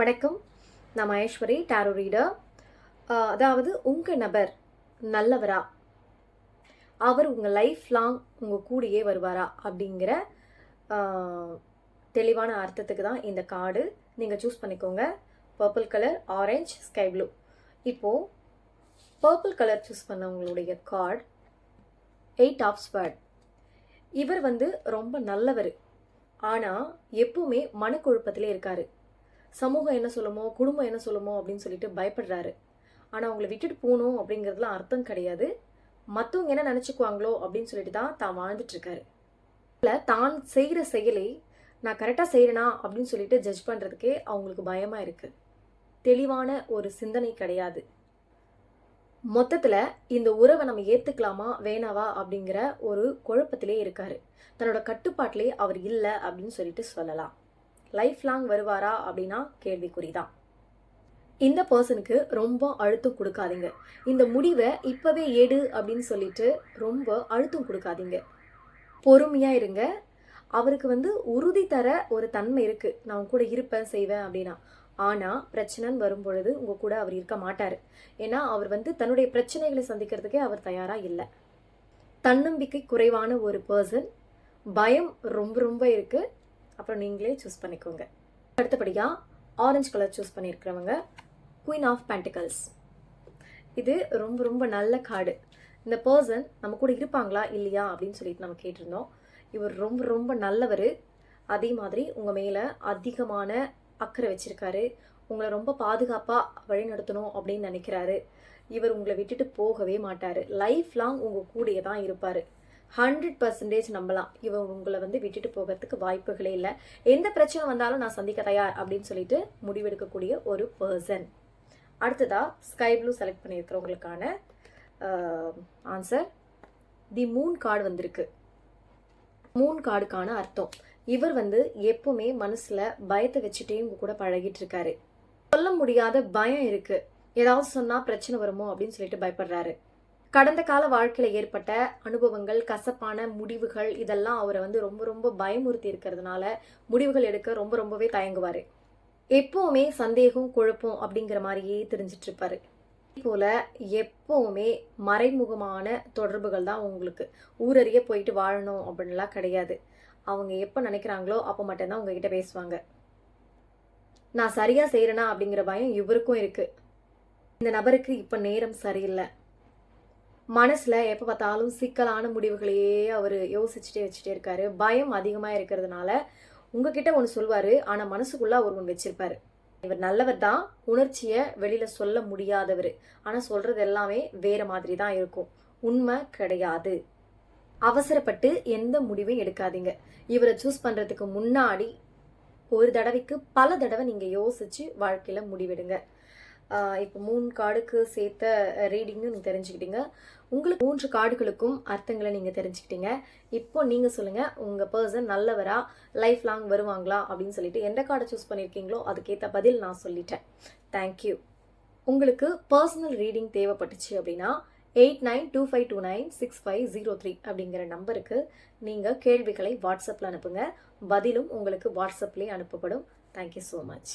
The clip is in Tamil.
வணக்கம். நான் மகேஸ்வரி டேரோ ரீடர் அதாவது உங்கள் நபர் நல்லவரா? அவர் உங்கள் லைஃப் லாங் உங்கள் கூடயே வருவாரா? அப்படிங்கிற தெளிவான அர்த்தத்துக்கு தான் இந்த கார்டு நீங்கள் சூஸ் பண்ணிக்கோங்க. Purple colour orange sky blue இப்போது பர்பிள் கலர் சூஸ் பண்ணவங்களுடைய கார்டு எயிட் ஆஃப் ஸ்பர்ட் இவர் வந்து ரொம்ப நல்லவர். ஆனால் எப்பவுமே மனக்குழப்பத்திலே இருக்காரு. சமூகம் என்ன சொல்லுமோ குடும்பம் என்ன சொல்லுமோ அப்படின்னு சொல்லிட்டு பயப்படுறாரு. ஆனால் அவங்கள விட்டுட்டு போகணும் அப்படிங்கிறதுலாம் அர்த்தம் கிடையாது. மற்றவங்க என்ன நினச்சிக்குவாங்களோ அப்படின்னு சொல்லிட்டு தான் தான் வாழ்ந்துட்டுருக்காரு இல்லை தான் செய்கிற செயலை நான் கரெக்டாக செய்கிறேனா அப்படின்னு சொல்லிட்டு ஜட்ஜ் பண்ணுறதுக்கே அவங்களுக்கு பயமாக இருக்குது தெளிவான ஒரு சிந்தனை கிடையாது. மொத்தத்தில் இந்த உறவை நம்ம ஏற்றுக்கலாமா வேணாவா அப்படிங்கிற ஒரு குழப்பத்திலே இருக்காரு. தன்னோட கட்டுப்பாட்டிலே அவர் இல்லை அப்படின்னு சொல்லிட்டு சொல்லலாம். லைஃப் லாங் வருவாரா அப்படின்னா கேள்விக்குறி தான் இந்த பர்சனுக்கு ரொம்ப அழுத்தம் கொடுக்காதீங்க. இந்த முடிவை இப்போவே எடு அப்படின்னு சொல்லிட்டு ரொம்ப அழுத்தம் கொடுக்காதீங்க. பொறுமையாக இருங்க. அவருக்கு வந்து உறுதி தர ஒரு தன்மை இருக்குது நான் உன் கூட இருப்பேன் செய்வேன் அப்படின்னா. ஆனால் பிரச்சனைன்னு வரும்பொழுது உங்கள் கூட அவர் இருக்க மாட்டார். ஏன்னா அவர் வந்து தன்னுடைய பிரச்சனைகளை சந்திக்கிறதுக்கே அவர் தயாராக இல்லை. தன்னம்பிக்கை குறைவான ஒரு பர்சன் பயம் ரொம்ப ரொம்ப இருக்குது அப்புறம் நீங்களே சூஸ் பண்ணிக்கோங்க. அடுத்தபடியாக ஆரஞ்சு கலர் சூஸ் பண்ணியிருக்கிறவங்க குயின் ஆஃப் பேண்டிகல்ஸ் இது ரொம்ப ரொம்ப நல்ல கார்டு இந்த பர்சன் நம்ம கூட இருப்பாங்களா இல்லையா அப்படின்னு சொல்லிட்டு நம்ம கேட்டிருந்தோம். இவர் ரொம்ப ரொம்ப நல்லவர். அதே மாதிரி உங்கள் மேலே அதிகமான அக்கறை வச்சுருக்காரு. உங்களை ரொம்ப பாதுகாப்பாக வழிநடத்தணும் அப்படின்னு நினைக்கிறாரு. இவர் உங்களை விட்டுட்டு போகவே மாட்டார். லைஃப் லாங் உங்கள் கூடயே தான் இருப்பார். ஹண்ட்ரட் பர்சன்டேஜ் நம்பலாம். இவர் உங்களை வந்து விட்டுட்டு போகிறதுக்கு வாய்ப்புகளே இல்லை. எந்த பிரச்சனை வந்தாலும் நான் சந்திக்க தயார் அப்படின்னு சொல்லிட்டு முடிவெடுக்கக்கூடிய ஒரு பர்சன் அடுத்ததா ஸ்கை ப்ளூ செலக்ட் பண்ணியிருக்கிறவங்களுக்கான ஆன்சர் தி மூன் கார்டு வந்திருக்கு. மூன் கார்டுக்கான அர்த்தம். இவர் வந்து எப்பவுமே மனசுல பயத்தை வச்சுட்டே உங்க கூட பழகிட்டு இருக்காரு. சொல்ல முடியாத பயம் இருக்கு. ஏதாவது சொன்னா பிரச்சனை வருமோ அப்படின்னு சொல்லிட்டு பயப்படுறாரு. கடந்த கால வாழ்க்கையில் ஏற்பட்ட அனுபவங்கள் கசப்பான முடிவுகள் இதெல்லாம் அவரை வந்து ரொம்ப ரொம்ப பயமுறுத்தி இருக்கிறதுனால முடிவுகள் எடுக்க ரொம்ப ரொம்பவே தயங்குவார். எப்போவுமே சந்தேகம் குழப்பம் அப்படிங்கிற மாதிரியே தெரிஞ்சிட்டு இருப்பாரு. போல எப்போவுமே மறைமுகமான தொடர்புகள் தான் உங்களுக்கு. ஊரறிய போயிட்டு வாழணும் அப்படின்லாம் கிடையாது. அவங்க எப்போ நினைக்கிறாங்களோ அப்போ மட்டும்தான் உங்ககிட்ட பேசுவாங்க. நான் சரியாக செய்கிறேனா அப்படிங்கிற பயம் இவருக்கும் இருக்குது இந்த நபருக்கு இப்போ நேரம் சரியில்லை. மனசில் எப்போ பார்த்தாலும் சிக்கலான முடிவுகளையே அவர் யோசிச்சுட்டே வச்சுட்டே இருக்காரு. பயம் அதிகமாக இருக்கிறதுனால உங்ககிட்ட ஒன்று சொல்வார். ஆனால் மனசுக்குள்ளே அவர் ஒன்று வச்சுருப்பார். இவர் நல்லவர் தான். உணர்ச்சியை வெளியில் சொல்ல முடியாதவர். ஆனால் சொல்கிறது எல்லாமே வேறு மாதிரி தான் இருக்கும். உண்மை கிடையாது. அவசரப்பட்டு எந்த முடிவையும் எடுக்காதீங்க. இவரை சூஸ் பண்ணுறதுக்கு முன்னாடி ஒரு தடவைக்கு பல தடவை நீங்கள் யோசித்து வாழ்க்கையில் முடிவெடுங்க. இப்போ மூணு கார்டுக்கு சேர்த்த ரீடிங்கும் நீங்கள் தெரிஞ்சுக்கிட்டீங்க. உங்களுக்கு மூன்று கார்டுகளுக்கும் அர்த்தங்களை நீங்கள் தெரிஞ்சுக்கிட்டீங்க. இப்போ நீங்கள் சொல்லுங்கள் உங்கள் பர்சன் நல்லவரா லைஃப் லாங் வருவாங்களா அப்படின்னு சொல்லிட்டு எந்த கார்டை சூஸ் பண்ணியிருக்கீங்களோ அதுக்கேற்ற பதில் நான் சொல்லிட்டேன். தேங்க்யூ உங்களுக்கு பர்சனல் ரீடிங் தேவைப்பட்டுச்சு அப்படின்னா eight nine two five two nine six five zero three அப்படிங்கிற நம்பருக்கு நீங்கள் கேள்விகளை வாட்ஸ்அப்பில் அனுப்புங்க. பதிலும் உங்களுக்கு வாட்ஸ்அப்லேயே அனுப்பப்படும். Thank you so much